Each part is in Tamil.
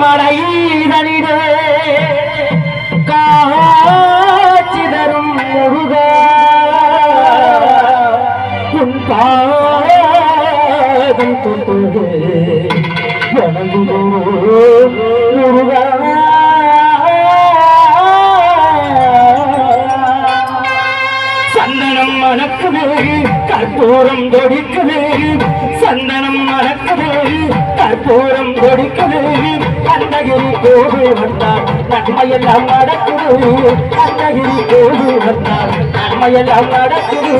மலைதனிடே காட்சி தரும் முருகா உன் பாதம் தொட்டு வணங்குவோம் முருகா. சந்தனம் மணக்குது கற்பூரம் தொடிக்குது சந்தனம் மணக்குது கற்பூரம் தொடிக்குது கந்தகிரி கோவில் வந்தார் நன்மையெல்லாம் நடக்குது கந்தகிரி கோவில் வந்தார் நன்மையெல்லாம் நடக்குது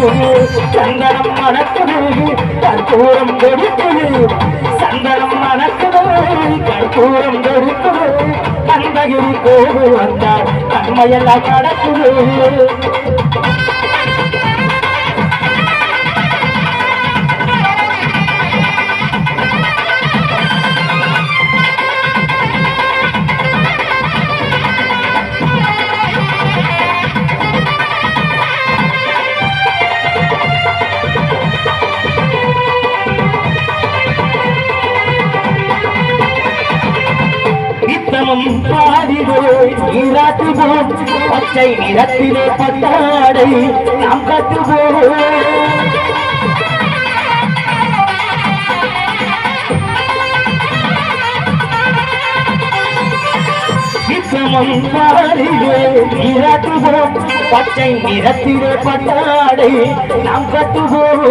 சந்தனம் மணக்குது கற்பூரம் தொடிக்குது சந்தனம் மணக்குது கற்பூரம் தொடிக்குது கந்தகிரி கோவில் வந்தார் நன்மையெல்லாம் நடக்குது நித்தமும் நீராட்டுவோம் பச்சை நிறத்திலே பட்டாடை நாம் கட்டுவோம் நித்தமும் பாடிவோம் பச்சை நிறத்திலே பட்டாடை நாம் கட்டுவோம்.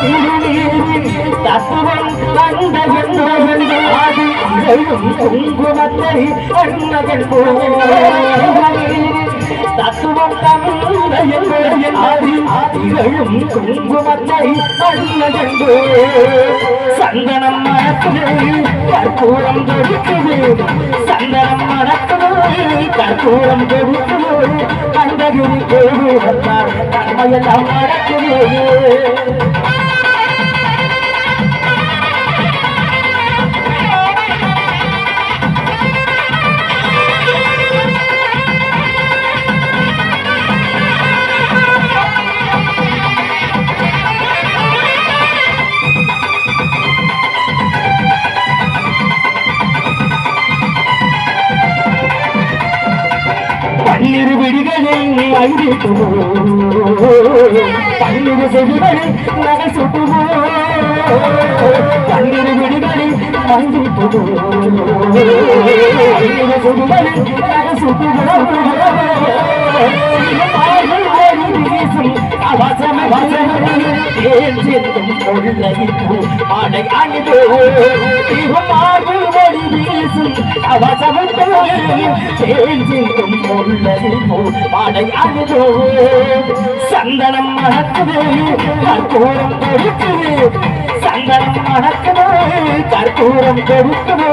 திருநீரின் தத்துவம் அந்த என்ன ஆதி இறையும் குங்குமத்தை அண்ணகன் தத்துவம் தந்த என்னுடைய குங்குமத்தை அண்ணகன் சந்தனம் மணக்குது கற்பூரம் கொடுக்குது சந்தனம் மணக்குது கற்பூரம் கொடுக்குது கண்டகிரி கோவில் வந்தார். நன்மையெல்லாம் நடக்குது பன்னிரு விடிகளில் ஐந்து பன்னிரு செடிகளில் நகை சுட்டுவோ பன்னிரு விடிகளில் ஐந்து பன்னிரு செடிகளில் நகை சந்தனம் மணக்குது கற்பூரம் கொடுக்குது சந்தனம் மணக்குது கற்பூரம் கொடுக்குது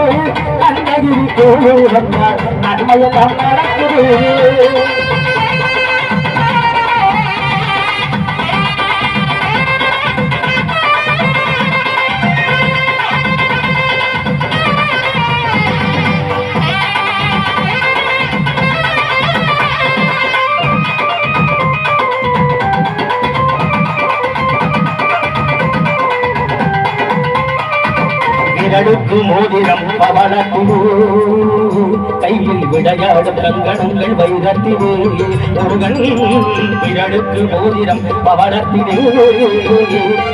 கண்ணகிரி கோயில் நன்மையெல்லாம் நடக்குது. விரலுக்கு மோதிரம் பவளத்திலே கையில் விளையாடும் கங்கணங்கள் வைரத்திலே முருகன் விரலுக்கு மோதிரம் பவளத்திலே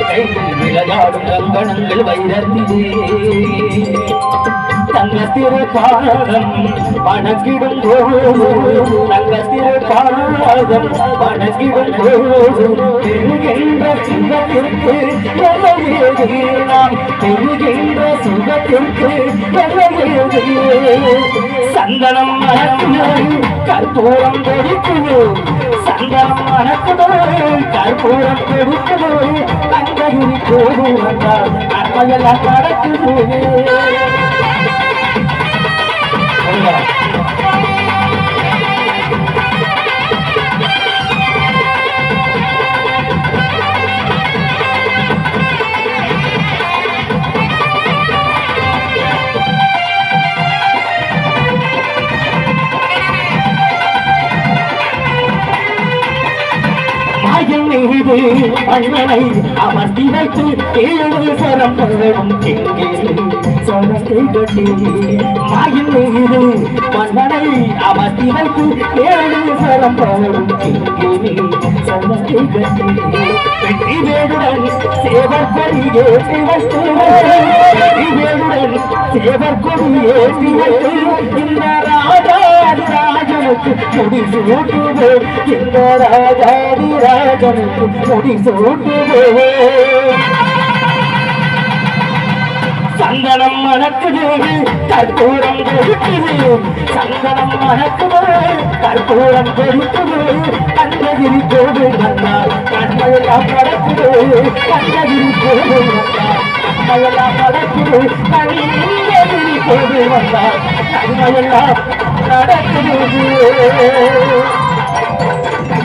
கையில் விளையாடும் கங்கணங்கள் வைரத்திலே தங்கத்திரு பாதம் வணங்கிடும் போது தங்கத்திரு பாதம் வணங்கிடும் போது பெருகின்ற சிங்கத்திற்கு நாம் பெருகின்ற சந்தனம் மணக்குது கற்பூரம் கொடுக்குது சந்தனம் மணக்குது கற்பூரம் கொடுக்குது கந்தகிரி கோடு வந்தால் நன்மையெல்லாம் நடக்குது. மீது மன்னனை அமர்த்தி வைத்து ஏழு சரம் பழம் எங்கே சொன்னதை கட்டி மாயின் மீது மன்னனை அமர்த்தி வைத்து ஏழு சரம் பழம் கட்டி வெற்றி வேடுடன் சேவர் கொடி ஏற்றி வைத்து வெற்றி வேடுடன் சேவர் கொடி ஏற்றி வைத்து இந்த ராஜா ராஜனுக்கு முடி சூட்டுவே இந்த ராஜாதி ராஜனுக்கு முடி சூட்டுவே சந்தனம் மணக்குது கற்பூரம் கொடுக்குது சந்தனம் மணக்குது கற்பூரம் கொடுக்குது கண்ணகிரி கோவில் வந்தார் கண்மையெல்லாம் படக்குது. கண்ணகிரி கோவில் வந்தார் கண்மையெல்லாம் படக்குது. கண்ணகிரி கோவில் வந்தார் கண்மையெல்லாம் நடக்குது